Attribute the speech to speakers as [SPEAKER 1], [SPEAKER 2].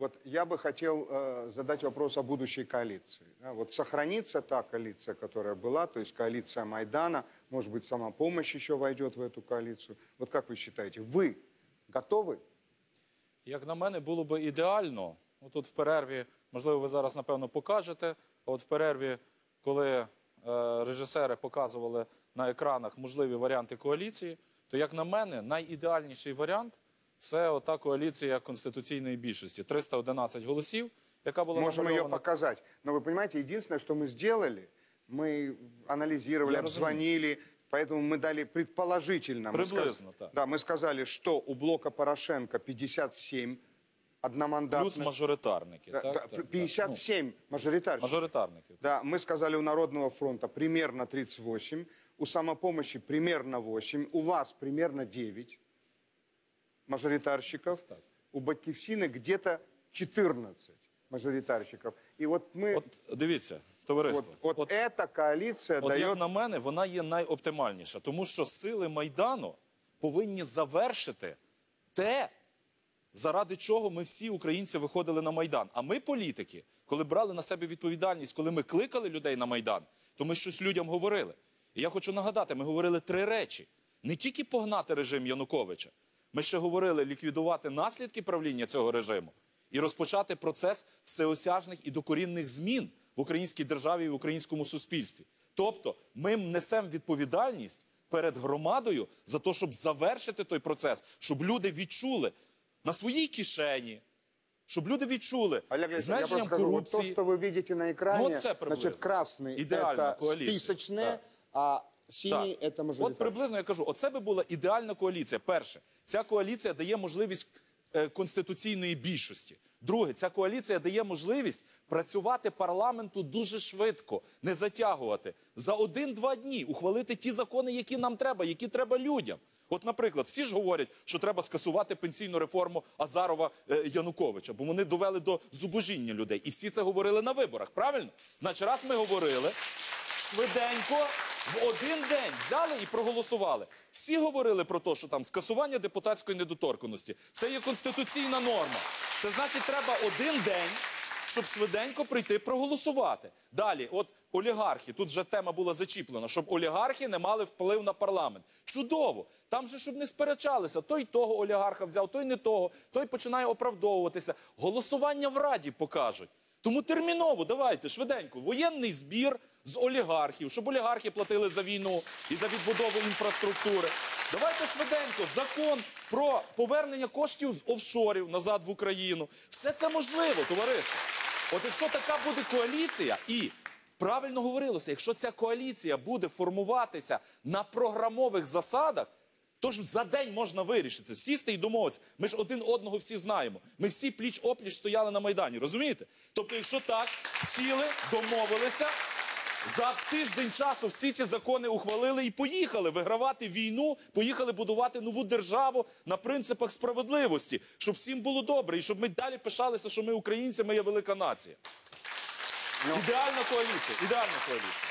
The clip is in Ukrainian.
[SPEAKER 1] Вот я бы хотел э, задать вопрос о будущей коалиции. Да, вот сохранится та коалиция, которая была, то есть коалиция Майдана, может быть, самопомощь еще войдет в эту коалицию. Вот как вы считаете, вы готовы?
[SPEAKER 2] Як на мене, було би ідеально. Ну, тут в перерві, можливо, ви зараз напевно покажете. а От в перерві, коли е, режисери показували на екранах можливі варіанти коаліції, то як на мене, найідеальніший варіант це ота коаліція конституційної більшості 311 голосів, яка була
[SPEAKER 1] Можем ее
[SPEAKER 2] намальована.
[SPEAKER 1] показать. Но вы понимаете, единственное, что мы сделали, мы анализировали,
[SPEAKER 2] Я разумею.
[SPEAKER 1] обзвонили, поэтому мы дали предположительно. мы
[SPEAKER 2] Приблизно,
[SPEAKER 1] сказ-
[SPEAKER 2] так.
[SPEAKER 1] Да, мы сказали, что у блока Порошенко 57 одномандатных.
[SPEAKER 2] Плюс мажоритарники.
[SPEAKER 1] Да,
[SPEAKER 2] так,
[SPEAKER 1] да,
[SPEAKER 2] так, так.
[SPEAKER 1] 57
[SPEAKER 2] Ну,
[SPEAKER 1] мажоритарщиков.
[SPEAKER 2] мажоритарники.
[SPEAKER 1] Да, мы сказали у Народного фронта примерно 38, у самопомощи примерно 8, у вас примерно 9 мажоритарщиков,
[SPEAKER 2] Так.
[SPEAKER 1] у Батькивсины где-то 14 мажоритарщиков. И вот мы,
[SPEAKER 2] От дивіться,
[SPEAKER 1] вот,
[SPEAKER 2] товариство.
[SPEAKER 1] вот,
[SPEAKER 2] от-
[SPEAKER 1] эта коалиция
[SPEAKER 2] От
[SPEAKER 1] дает...
[SPEAKER 2] як на мене, вона є найоптимальніша, тому що сили Майдану повинні завершити те, заради чого ми всі українці виходили на Майдан. А ми, політики, коли брали на себе відповідальність, коли ми кликали людей на Майдан, то ми щось людям говорили. І я хочу нагадати, ми говорили три речі: не тільки погнати режим Януковича, ми ще говорили ліквідувати наслідки правління цього режиму і розпочати процес всеосяжних і докорінних змін в українській державі і в українському суспільстві. Тобто, ми несемо відповідальність перед громадою за те, щоб завершити той процес, щоб люди відчули на своїй кишені, щоб люди відчули
[SPEAKER 1] Олег Леонидович, я
[SPEAKER 2] зниженням
[SPEAKER 1] просто скажу, вот то,
[SPEAKER 2] корупції.
[SPEAKER 1] что вы видите на экране,
[SPEAKER 2] Ну, вот это приблизно.
[SPEAKER 1] значит, красный
[SPEAKER 2] Идеальная
[SPEAKER 1] это
[SPEAKER 2] коалиция,
[SPEAKER 1] списочные,
[SPEAKER 2] да.
[SPEAKER 1] а синий
[SPEAKER 2] Так.
[SPEAKER 1] это.
[SPEAKER 2] От приблизно я кажу, оце би була ідеальна коаліція. Перше, ця коаліція дає можливість е, конституційної більшості. Друге, ця коаліція дає можливість працювати парламенту дуже швидко, не затягувати за один-два дні, ухвалити ті закони, які нам треба, які треба людям. От, наприклад, всі ж говорять, що треба скасувати пенсійну реформу Азарова е, Януковича, бо вони довели до зубожіння людей. І всі це говорили на виборах. Правильно? Значить, раз ми говорили, швиденько в один день взяли і проголосували. Всі говорили про те, що там скасування депутатської недоторканості. Це є конституційна норма. Це значить, треба один день, щоб швиденько прийти проголосувати. Далі, от олігархи, тут вже тема була зачіплена, щоб олігархи не мали вплив на парламент. Чудово! Там же щоб не сперечалися, той того олігарха взяв, той не того, той починає оправдовуватися. Голосування в раді покажуть. Тому терміново давайте швиденько воєнний збір з олігархів, щоб олігархи платили за війну і за відбудову інфраструктури. Давайте швиденько закон про повернення коштів з офшорів назад в Україну. Все це можливо, товариство. От якщо така буде коаліція і правильно говорилося, якщо ця коаліція буде формуватися на програмових засадах. Тож за день можна вирішити, сісти і домовитися. Ми ж один одного всі знаємо. Ми всі пліч опліч стояли на Майдані, розумієте? Тобто, якщо так, сіли, домовилися, за тиждень часу всі ці закони ухвалили і поїхали вигравати війну, поїхали будувати нову державу на принципах справедливості, щоб всім було добре, і щоб ми далі пишалися, що ми українці, ми є велика нація. Ідеальна коаліція, ідеальна коаліція.